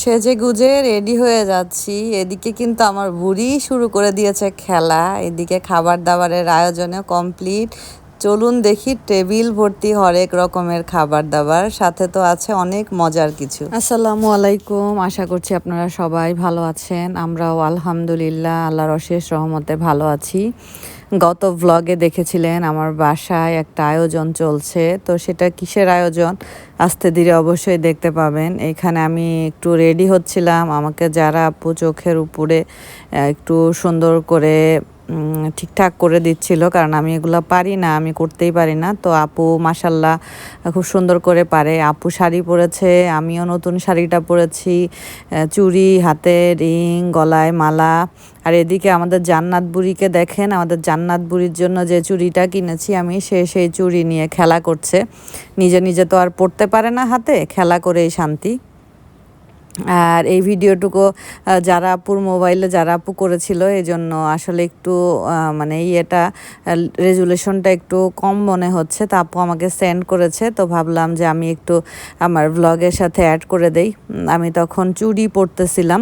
সেজে গুজে রেডি হয়ে যাচ্ছি। এদিকে কিন্তু আমার বুড়ি শুরু করে দিয়েছে খেলা। এদিকে খাবার দাবারের আয়োজনে কমপ্লিট চলুন দেখি টেবিল ভর্তি হরেক রকমের খাবার দাবার সাথে তো আছে অনেক মজার কিছু। আসসালামু আলাইকুম। আশা করছি আপনারা সবাই ভালো আছেন। আমরাও আলহামদুলিল্লাহ, আল্লাহর অশেষ রহমতে ভালো আছি। গত ভ্লগে দেখেছিলেন আমার বাসায় একটা আয়োজন চলছে, তো সেটা কিসের আয়োজন? আস্তে ধীরে অবশ্যই দেখতে পাবেন। এখানে আমি একটু রেডি হচ্ছিলাম। আমাকে যারা আপু চোখের উপরে একটু সুন্দর করে ঠিকঠাক করে দিচ্ছিল, কারণ আমি এগুলো পারি না, আমি করতেই পারি না, তো আপু মাসাল্লাহ খুব সুন্দর করে পারে। আপু শাড়ি পরেছে, আমিও নতুন শাড়িটা পরেছি চুড়ি, হাতে রিং, গলায় মালা। আর এদিকে আমাদের জান্নাত বুড়িকে দেখেন, আমাদের জান্নাত বুড়ির জন্য যে চুড়িটা কিনেছি আমি, সে সেই চুড়ি নিয়ে খেলা করছে। নিজে নিজে তো আর পড়তে পারে না হাতে, খেলা করেই শান্তি। আর এই ভিডিওটুকু যারা আপুর মোবাইলে, যারা আপু করেছিল এই জন্য আসলে একটু মানে ইয়েটা রেজুলেশনটা একটু কম মনে হচ্ছে। তা আপু আমাকে সেন্ড করেছে, তো ভাবলাম যে আমি একটু আমার ভ্লগের সাথে অ্যাড করে দেই। আমি তখন চুড়ি পরতেছিলাম।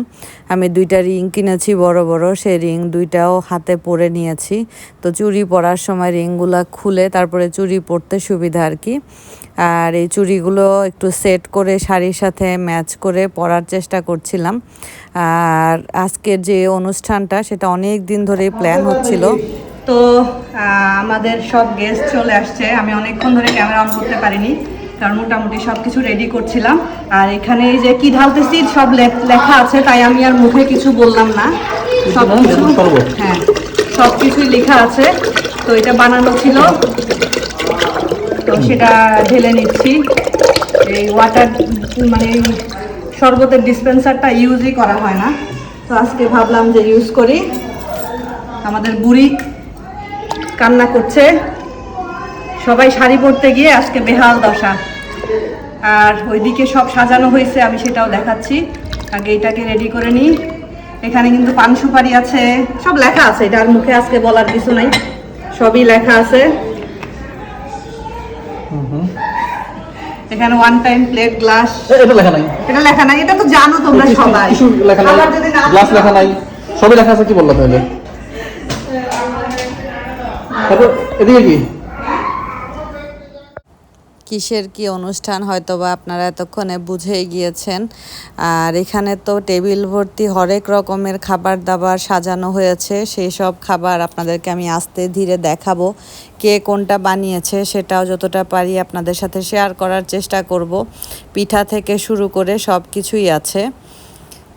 আমি দুইটা রিং কিনেছি বড় বড়, সেই রিং দুইটাও হাতে পরে নিয়েছি। তো চুড়ি পরার সময় রিংগুলা খুলে তারপরে চুড়ি পরতে সুবিধা আর কি। আর এই চুড়িগুলো একটু সেট করে শাড়ির সাথে ম্যাচ করে পরার চেষ্টা করছিলাম। আর আজকের যে অনুষ্ঠানটা সেটা অনেক দিন ধরে প্ল্যান হচ্ছিল। তো আমাদের সব গেস্ট চলে আসছে। আমি অনেকক্ষণ ধরে ক্যামেরা অন করতে পারিনি কারণ মোটামুটি সব কিছু রেডি করছিলাম। আর এখানে এই যে কি ঢালতেছি সব লেখা আছে তাই আমি আর মুখে কিছু বললাম না। সব কিছু হ্যাঁ সব কিছুই লেখা আছে। তো এটা বানানো ছিল তো সেটা ঢেলে নিচ্ছি। এই ওয়াটার মানে শরবতের ডিসপেন্সারটা ইউজই করা হয় না। তো আজকে ভাবলাম যে ইউজ করি। আমাদের বুড়ি কান্না করছে। সবাই শাড়ি পরতে গিয়ে আজকে বেহাল দশা। আর ওইদিকে সব সাজানো হয়েছে, আমি সেটাও দেখাচ্ছি। আগে এটাকে রেডি করে নিই। এখানে কিন্তু পান সুপারি আছে, সব লেখা আছে। এটা আর মুখে আজকে বলার কিছু নাই। সবই লেখা আছে। এখানে ওয়ান টাইম প্লেট গ্লাস এটা লেখা নাই। এটা লেখা নাই এটা তো জানো তোমরা সবাই। কিছু লেখা নাই। গ্লাস লেখা নাই। সবই লেখা আছে কি বলল তাহলে? তারপর এদিকে কি? কিসের কি অনুষ্ঠান হয়তো বা আপনারা এতক্ষণে বুঝেই গিয়েছেন। আর এখানে তো টেবিল ভর্তি হরেক রকমের খাবার দাবার সাজানো হয়েছে। সেই সব খাবার আপনাদেরকে আমি আস্তে ধীরে দেখাবো। কে কোনটা বানিয়েছে সেটাও যতটা পারি আপনাদের সাথে শেয়ার করার চেষ্টা করব। পিঠা থেকে শুরু করে সব কিছুই আছে।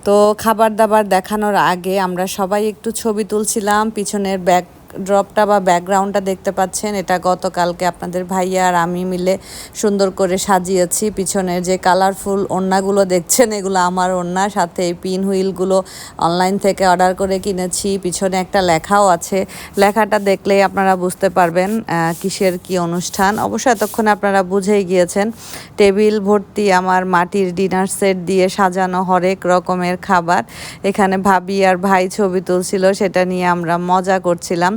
তো খাবার দাবার দেখানোর আগে আমরা সবাই একটু ছবি তুলছিলাম, পিছনের ব্যাক ড্রপটা বা ব্যাকগ্রাউন্ডটা দেখতে পাচ্ছেন, এটা গতকালকে আপনাদের ভাইয়া আর আমি মিলে সুন্দর করে সাজিয়েছি। পিছনের যে কালারফুল ওড়নাগুলো দেখছেন, এগুলো আমার ওড়না, সাথে এই পিন হুইলগুলো অনলাইন থেকে অর্ডার করে কিনেছি। পিছনে একটা লেখাও আছে। লেখাটা দেখলেই আপনারা বুঝতে পারবেন কিসের কি অনুষ্ঠান। অবশ্য এতক্ষণে আপনারা বুঝেই গিয়েছেন, টেবিল ভর্তি আমার মাটির ডিনার সেট দিয়ে সাজানো হরেক রকমের খাবার। এখানে ভাবি আর ভাই ছবি তুলছিল, সেটা নিয়ে আমরা মজা করছিলাম।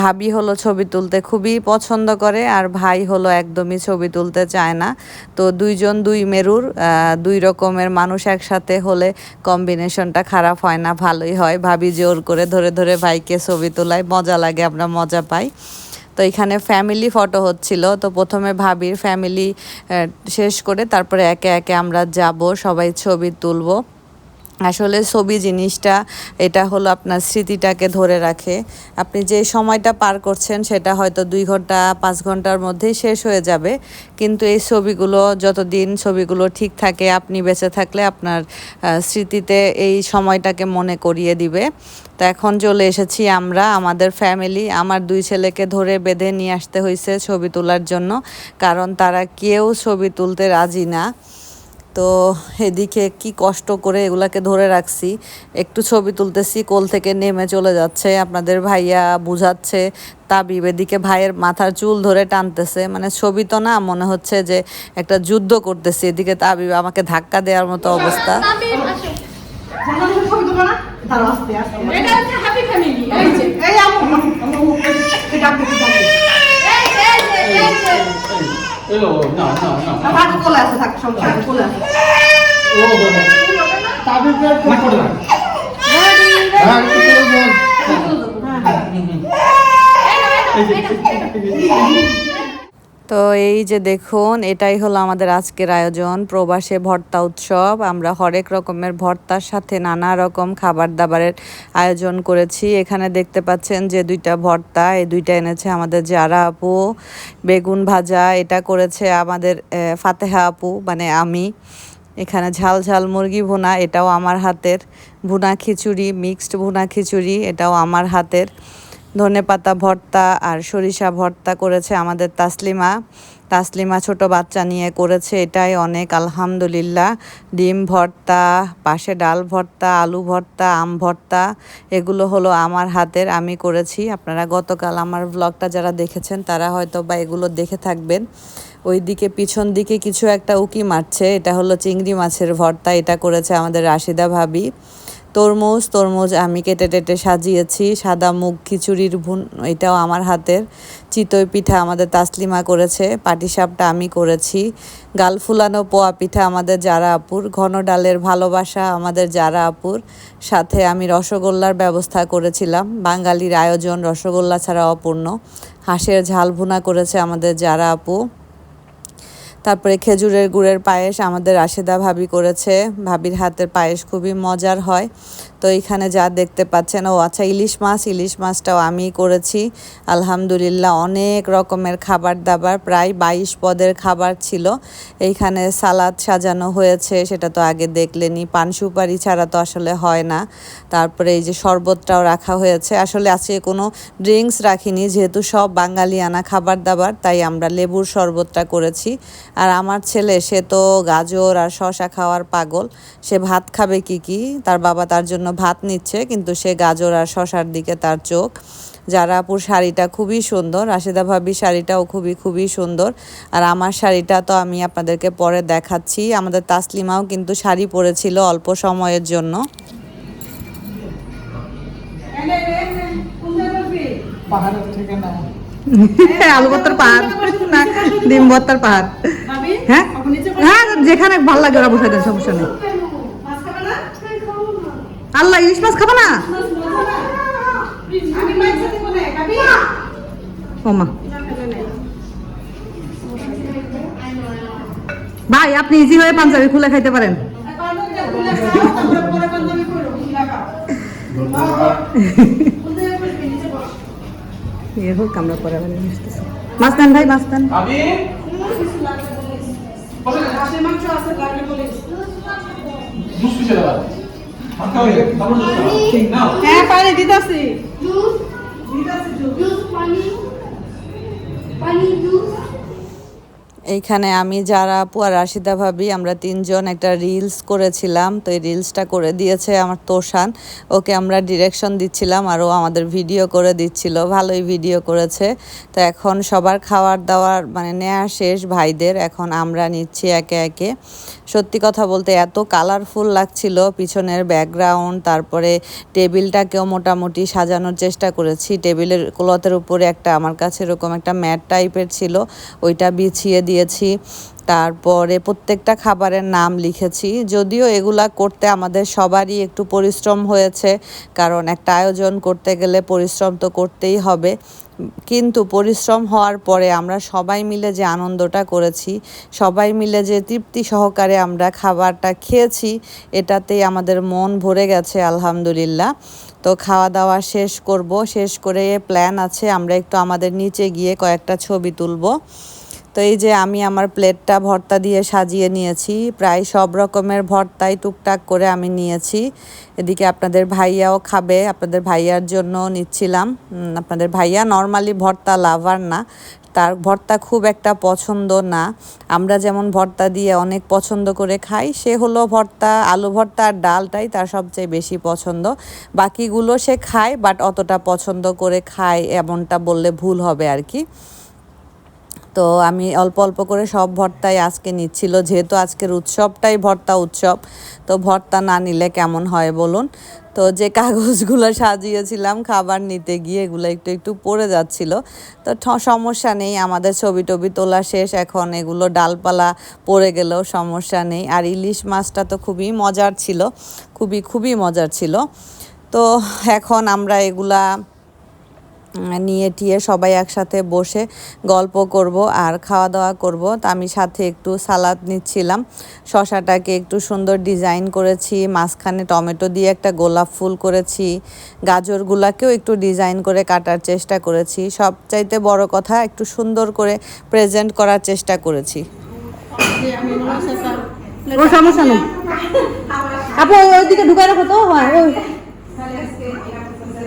ভাবি হলো ছবি তুলতে খুবই পছন্দ করে আর ভাই হলো একদমই ছবি তুলতে চায় না। তো দুইজন দুই মেরুর দুই রকমের মানুষ একসাথে হলে কম্বিনেশনটা খারাপ হয় না, ভালোই হয়। ভাবি জোর করে ধরে ধরে ভাইকে ছবি তোলায়, মজা লাগে, আমরা মজা পাই। তো এখানে ফ্যামিলি ফটো হচ্ছিল। তো প্রথমে ভাবির ফ্যামিলি শেষ করে তারপরে একে একে আমরা যাব, সবাই ছবি তুলবো। আসলে ছবি জিনিসটা, এটা হলো আপনার স্মৃতিটাকে ধরে রাখে। আপনি যে সময়টা পার করছেন, সেটা হয়তো দুই ঘণ্টা, পাঁচ ঘণ্টার মধ্যেই শেষ হয়ে যাবে। কিন্তু এই ছবিগুলো, যতদিন ছবিগুলো ঠিক থাকে, আপনি বেঁচে থাকলে আপনার স্মৃতিতে এই সময়টাকে মনে করিয়ে দিবে। তো এখন চলে এসেছি আমরা, আমাদের ফ্যামিলি আমার দুই ছেলেকে ধরে বেঁধে নিয়ে আসতে হয়েছে ছবি তোলার জন্য। কারণ তারা কেউ ছবি তুলতে রাজি না। তো এদিকে কি কষ্ট করে এগুলাকে ধরে রাখছি একটু ছবি তুলতেছি কোল থেকে নেমে চলে যাচ্ছে আপনাদের ভাইয়া বুঝাচ্ছে তাবিব এদিকে ভাইয়ের মাথার চুল ধরে টানতেছে মানে ছবি তো না মনে হচ্ছে যে একটা যুদ্ধ করতেছি এদিকে তাবিব আমাকে ধাক্কা দেওয়ার মতো অবস্থা এই এলো না না না ভাগ কোলে আছে থাক ভাগ কোলে আছে ও তাও না করে না হ্যাঁ, একটু করে বল। তো এই যে দেখুন, এটাই হলো আমাদের আজকের আয়োজন। প্রবাসে ভর্তা উৎসব। আমরা হরেক রকমের ভর্তার সাথে নানা রকম খাবার দাবারের আয়োজন করেছি। এখানে দেখতে পাচ্ছেন যে দুইটা ভর্তা, এই দুইটা এনেছে আমাদের জারা আপু। বেগুন ভাজা, এটা করেছে আমাদের ফাতেহা আপু মানে আমি। এখানে ঝাল ঝাল মুরগি ভুনা, এটাও আমার হাতের। ভুনা খিচুড়ি, মিক্সড ভুনা খিচুড়ি, এটাও আমার হাতের। ধনে পাতা ভর্তা আর সরিষা ভর্তা করেছে আমাদের তাসলিমা। তাসলিমা ছোট বাচ্চা নিয়ে করেছে এটাই অনেক, আলহামদুলিল্লাহ। ডিম ভর্তা, পাশে ডাল ভর্তা, আলু ভর্তা, আম ভর্তা, এগুলো হলো আমার হাতের, আমি করেছি। আপনারা গতকাল আমার ব্লগটা যারা দেখেছেন, তারা হয়তো বা এগুলো দেখে থাকবেন। ওইদিকে পিছন দিকে কিছু একটা উকি মারছে, এটা হলো চিংড়ি মাছের ভর্তা, এটা করেছে আমাদের রাশিদা ভাবি। তরমুজ তরমুজ আমি কেটে টেটে সাজিয়েছি, সাদা মুগ, খিচুড়ির ভুন, এটাও আমার হাতের। চিতই পিঠা আমাদের তাসলিমা করেছে, পাটিসাপটা আমি করেছি। গাল ফুলানো পোয়া পিঠা আমাদের যারা আপুর, ঘন ডালের ভালোবাসা আমাদের যারা আপুর। সাথে আমি রসগোল্লার ব্যবস্থা করেছিলাম, বাঙালির আয়োজন রসগোল্লা ছাড়া অপূর্ণ। হাঁসের ঝাল ভুনা করেছে আমাদের যারা আপু। তারপরে খেজুরের গুড়ের পায়েস আমাদের রাশেদা ভাবি করেছে। ভাবির হাতের পায়েস খুবই মজার হয়। তো এখানে যা দেখতে পাচ্ছেন, ও আচ্ছা ইলিশ মাছ, ইলিশ মাছটাও আমি করেছি। আলহামদুলিল্লাহ অনেক রকমের খাবার দাবার, প্রায় বাইশ পদের খাবার ছিল। এইখানে সালাদ সাজানো হয়েছে, সেটা তো আগে দেখলেনি। পান সুপারি ছাড়া তো আসলে হয় না। তারপরে এই যে শরবতটাও রাখা হয়েছে। আসলে আজকে কোনো ড্রিঙ্কস রাখিনি, যেহেতু সব বাঙালিয়ানা খাবার দাবার, তাই আমরা লেবুর শরবতটা করেছি। আর আমার ছেলে, সে তো গাজর আর শশা খাওয়ার পাগল। সে ভাত খাবে কি কি? তার বাবা তার জন্য ভাত নিচ্ছে, কিন্তু সে গাজর আর শশার দিকে তার চোখ। জারাপুর শাড়িটা খুবই সুন্দর, রাশেদা ভাবির শাড়িটাও খুবই খুবই সুন্দর। আর আমার শাড়িটা তো আমি আপনাদেরকে পরে দেখাচ্ছি। আমাদের তাসলিমাও কিন্তু শাড়ি পরেছিল অল্প সময়ের জন্য। পাহাড়ের থেকে না আলু ভর্তার পাহাড়। না ডিম ভর্তার পাহাড়। হ্যাঁ? হ্যাঁ যেখানে ভালো লাগে ওরা বসে দেন সমস্যা নেই। আল্লাহ ইলিশ মাছ খাব না? ও মা। ভাই আপনি ইজি হয়ে পাঞ্জাবি খুলে খাইতে পারেন। এ হোক আমরা পরে আবার মিশতেছি মাছ নেন ভাই মাস্তান। জুস হয়ে হ্যাঁ পানি দিতেছি। juice, pani. এইখানে আমি যারা আর রাশিদা ভাবি, আমরা তিনজন একটা রিলস করেছিলাম। তো এই রিলসটা করে দিয়েছে আমার তোষান। ওকে আমরা ডিরেকশন দিচ্ছিলাম, আর ও আমাদের ভিডিও করে দিচ্ছিল। ভালোই ভিডিও করেছে। তো এখন সবার খাওয়ার দাওয়ার মানে নেওয়া শেষ ভাইদের। এখন আমরা নিচ্ছি একে একে। সত্যি কথা বলতে এত কালারফুল লাগছিল। পিছনের ব্যাকগ্রাউন্ড তারপরে টেবিলটাকেও মোটামুটি সাজানোর চেষ্টা করেছি। টেবিলের ক্লথের উপরে একটা, আমার কাছে এরকম একটা ম্যাট টাইপের ছিল। ওইটা বিছিয়ে দিয়েছি। তারপরে প্রত্যেকটা খাবারের নাম লিখেছি। যদিও এগুলা করতে আমাদের সবারই একটু পরিশ্রম হয়েছে, কারণ একটা আয়োজন করতে গেলে পরিশ্রম তো করতেই হবে। কিন্তু পরিশ্রম হওয়ার পরে আমরা সবাই মিলে যে আনন্দটা করেছি, সবাই মিলে যে তৃপ্তি সহকারে আমরা খাবারটা খেয়েছি, এটাতেই আমাদের মন ভরে গেছে, আলহামদুলিল্লাহ। তো খাওয়া দাওয়া শেষ করব। শেষ করে প্ল্যান আছে, আমরা একটু আমাদের নিচে গিয়ে কয়েকটা ছবি তুলবো। তো এই যে আমি আমার প্লেটটা ভর্তা দিয়ে সাজিয়ে নিয়েছি, প্রায় সব রকমের ভর্তাই টুকটাক করে আমি নিয়েছি। এদিকে আপনাদের ভাইয়াও খাবে, আপনাদের ভাইয়ার জন্য নিচ্ছিলাম। আপনাদের ভাইয়া নর্মালি ভর্তা লাভার না, তার ভর্তা খুব একটা পছন্দ না। আমরা যেমন ভর্তা দিয়ে অনেক পছন্দ করে খাই, সে হলো ভর্তা, আলু ভর্তা আর ডালটাই তার সবচেয়ে বেশি পছন্দ। বাকিগুলো সে খায়, বাট অতটা পছন্দ করে খায় এমনটা বললে ভুল হবে আর কি। তো আমি অল্প অল্প করে সব ভর্তাই আজকে নিচ্ছিল, যেহেতু আজকের উৎসবটাই ভর্তা উৎসব, তো ভর্তা না নিলে কেমন হয় বলুন? তো যে কাগজগুলো সাজিয়েছিলাম খাবার নিতে গিয়ে এগুলো একটু একটু পড়ে যাচ্ছিল, তো সমস্যা নেই, আমাদের ছবি টবি তোলা শেষ, এখন এগুলো ডালপালা পড়ে গেলেও সমস্যা নেই, আর ইলিশ মাছটা তো খুবই মজার ছিল, খুবই খুবই মজার ছিল, তো এখন আমরা এগুলা নিয়ে টিয়ে সবাই একসাথে বসে গল্প করব আর খাওয়া দাওয়া করব। তা আমি সাথে একটু সালাদ নিচ্ছিলাম। শশাটাকে একটু সুন্দর ডিজাইন করেছি। মাঝখানে টমেটো দিয়ে একটা গোলাপ ফুল করেছি। গাজরগুলাকেও একটু ডিজাইন করে কাটার চেষ্টা করেছি। সবচাইতে বড় কথা, একটু সুন্দর করে প্রেজেন্ট করার চেষ্টা করেছি। সমস্যা নেই আপু রাখো তো। হয়, ওই।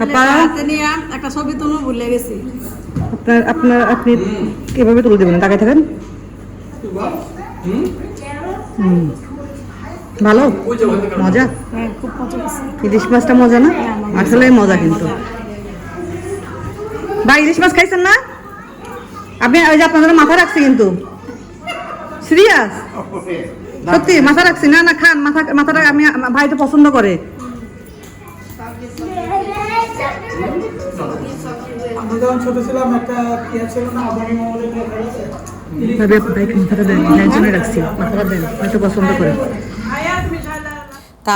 একটা ছবি তুলো ভুলে গেছি। আপনার আপনার আপনি এভাবে তুলে দেবেন তাকাই থাকেন। হুম। ভালো? মজা? ইলিশ মাছটা মজা না? আসলে মজা কিন্তু। ভাই ইলিশ মাছ খাইছেন না? আপনি ওই যে আপনাদের মাথা রাখছি কিন্তু। সিরিয়াস? সত্যি মাথা রাখছি। না না খান মাথা মাথাটা আমি ভাই তো পছন্দ করে। আমরা যখন ছোট ছিলাম একটা ইয়ে ছিল না আদানি মহলে খেলা ভাবি আপনি ভাইকে মাথাটা দেন জন্য রাখছি মাথাটা দেন হয়তো পছন্দ করে।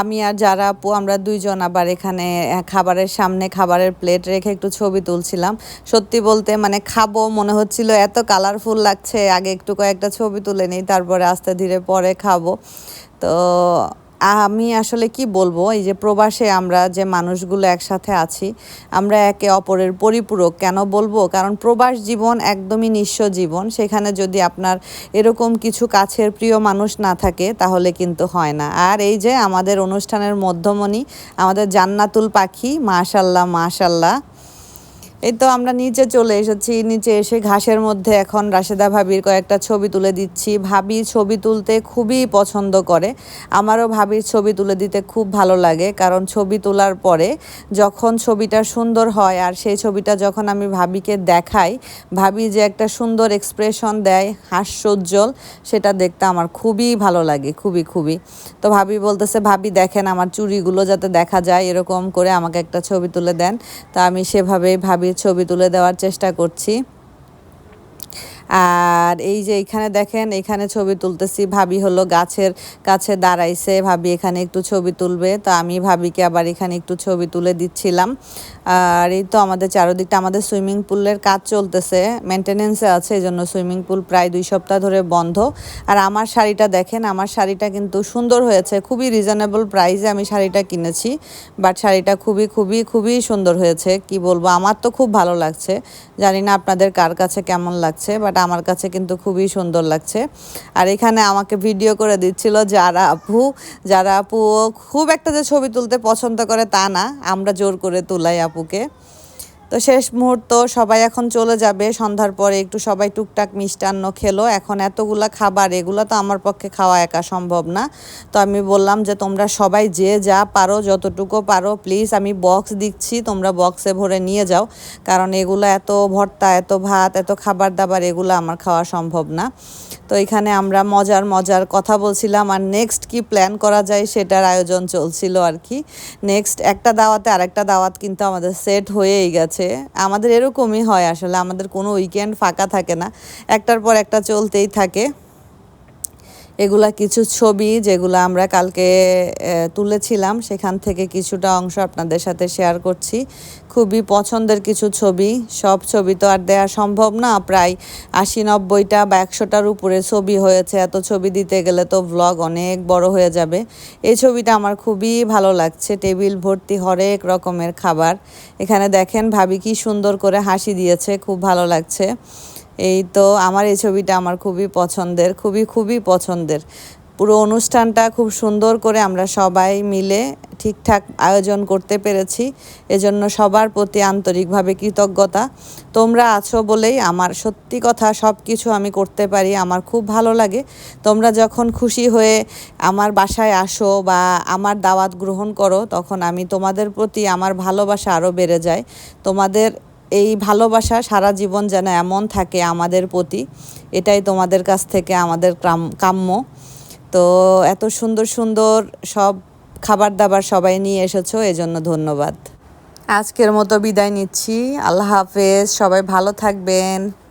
আমি আর যারা আপু আমরা দুইজন আবার এখানে খাবারের সামনে খাবারের প্লেট রেখে একটু ছবি তুলছিলাম। সত্যি বলতে মানে খাব মনে হচ্ছিল এত কালারফুল লাগছে আগে একটু কয়েকটা ছবি তুলে নিই তারপরে আস্তে ধীরে পরে খাব। তো আমি আসলে কি বলব, এই যে প্রবাসে আমরা যে মানুষগুলো একসাথে আছি, আমরা একে অপরের পরিপূরক কেন বলব? কারণ প্রবাস জীবন একদমই নিঃস্ব জীবন। সেখানে যদি আপনার এরকম কিছু কাছের প্রিয় মানুষ না থাকে, তাহলে কিন্তু হয় না। আর এই যে আমাদের অনুষ্ঠানের মধ্যমণি, আমাদের জান্নাতুল পাখি, মাশাল্লাহ মাশাল্লাহ। এই তো আমরা নিচে চলে এসেছি। নিচে এসে ঘাসের মধ্যে এখন রাশেদা ভাবির কয়েকটা ছবি তুলে দিচ্ছি। ভাবি ছবি তুলতে খুবই পছন্দ করে। আমারও ভাবির ছবি তুলে দিতে খুব ভালো লাগে, কারণ ছবি তোলার পরে যখন ছবিটা সুন্দর হয় আর সেই ছবিটা যখন আমি ভাবিকে দেখাই, ভাবি যে একটা সুন্দর এক্সপ্রেশন দেয়, হাস্যোজ্জ্বল, সেটা দেখতে আমার খুবই ভালো লাগে, খুবই খুবই। তো ভাবি বলতেছে, ভাবি, দেখেন আমার চুড়িগুলো যাতে দেখা যায়, এরকম করে আমাকে একটা ছবি তুলে দেন। তা আমি সেভাবেই ভাবির ছবি তুলে দেওয়ার চেষ্টা করছি। আর এই যে এখানে দেখেন, এখানে ছবি তুলতেছি। ভাবি হলো গাছের কাছে দাঁড়াইছে। ভাবি এখানে একটু ছবি তুলবে। তো আমি ভাবিকে আবার এখানে একটু ছবি তুলে দিচ্ছিলাম। আর এই তো আমাদের চারদিকটা, আমাদের সুইমিং পুলের কাজ চলতেছে। মেনটেনেন্সে আছে এই জন্য সুইমিং পুল প্রায় দুই সপ্তাহ ধরে বন্ধ। আর আমার শাড়িটা দেখেন, আমার শাড়িটা কিন্তু সুন্দর হয়েছে। খুবই রিজনেবল প্রাইসে আমি শাড়িটা কিনেছি। বাট শাড়িটা খুবই খুবই খুবই সুন্দর হয়েছে। কি বলব? আমার তো খুব ভালো লাগছে। জানি না আপনাদের কার কাছে কেমন লাগছে বাট আমার কাছে কিন্তু খুবই সুন্দর লাগছে। আর এখানে আমাকে ভিডিও করে দিচ্ছিল যারা আপু যারা আপু খুব একটা যে ছবি তুলতে পছন্দ করে তা না, আমরা জোর করে তোলাই আপুকে। তো শেষ মুহূর্ত সবাই এখন চলে যাবে। সন্ধ্যার পরে একটু সবাই টুকটাক মিষ্টান্ন খেলো। এখন এতগুলা খাবার, এগুলো তো আমার পক্ষে খাওয়া একা সম্ভব না। তো আমি বললাম যে, তোমরা সবাই যে যা পারো, যতটুকু পারো প্লিজ আমি বক্স দিচ্ছি। তোমরা বক্সে ভরে নিয়ে যাও। কারণ এগুলো এত ভর্তা, এত ভাত, এত খাবার দাবার এগুলো আমার খাওয়া সম্ভব না। তো এখানে আমরা মজার মজার কথা বলছিলাম। আর নেক্সট কি প্ল্যান করা যায় সেটার আয়োজন চলছিল আর কি। নেক্সট একটা দাওয়াতে আরেকটা দাওয়াত কিন্তু আমাদের সেট হয়েই গেছে। আমাদের এরকমই হয় আসলে, আমাদের কোনো উইকেন্ড ফাঁকা থাকে না। একটার পর একটা চলতেই থাকে। এগুলা কিছু ছবি যেগুলো আমরা কালকে তুলেছিলাম, সেখান থেকে কিছুটা অংশ আপনাদের সাথে শেয়ার করছি। খুবই পছন্দের কিছু ছবি, সব ছবি তো আর দেওয়া সম্ভব না, প্রায় আশি নব্বইটা বা একশোটার উপরে ছবি হয়েছে, এত ছবি দিতে গেলে তো ভ্লগ অনেক বড় হয়ে যাবে। এই ছবিটা আমার খুবই ভালো লাগছে, টেবিল ভর্তি হরেক রকমের খাবার। এখানে দেখেন ভাবি কি সুন্দর করে হাসি দিয়েছে, খুব ভালো লাগছে। এই তো আমার এই ছবিটা আমার খুবই পছন্দের, খুবই খুবই পছন্দের। পুরো অনুষ্ঠানটা খুব সুন্দর করে আমরা সবাই মিলে ঠিকঠাক আয়োজন করতে পেরেছি। এজন্য সবার প্রতি আন্তরিকভাবে কৃতজ্ঞতা। তোমরা আছো বলেই আমার সত্যি কথা সব কিছু আমি করতে পারি, আমার খুব ভালো লাগে। তোমরা যখন খুশি হয়ে আমার বাসায় আসো বা আমার দাওয়াত গ্রহণ করো, তখন আমি তোমাদের প্রতি আমার ভালোবাসা আরও বেড়ে যায়। তোমাদের এই ভালোবাসা সারা জীবন যেন এমন থাকে আমাদের প্রতি, এটাই তোমাদের কাছ থেকে আমাদের কাম্য। তো এত সুন্দর সুন্দর সব খাবার দাবার সবাই নিয়ে এসেছ, এজন্য ধন্যবাদ। আজকের মতো বিদায় নিচ্ছি। আল্লাহ হাফেজ, সবাই ভালো থাকবেন।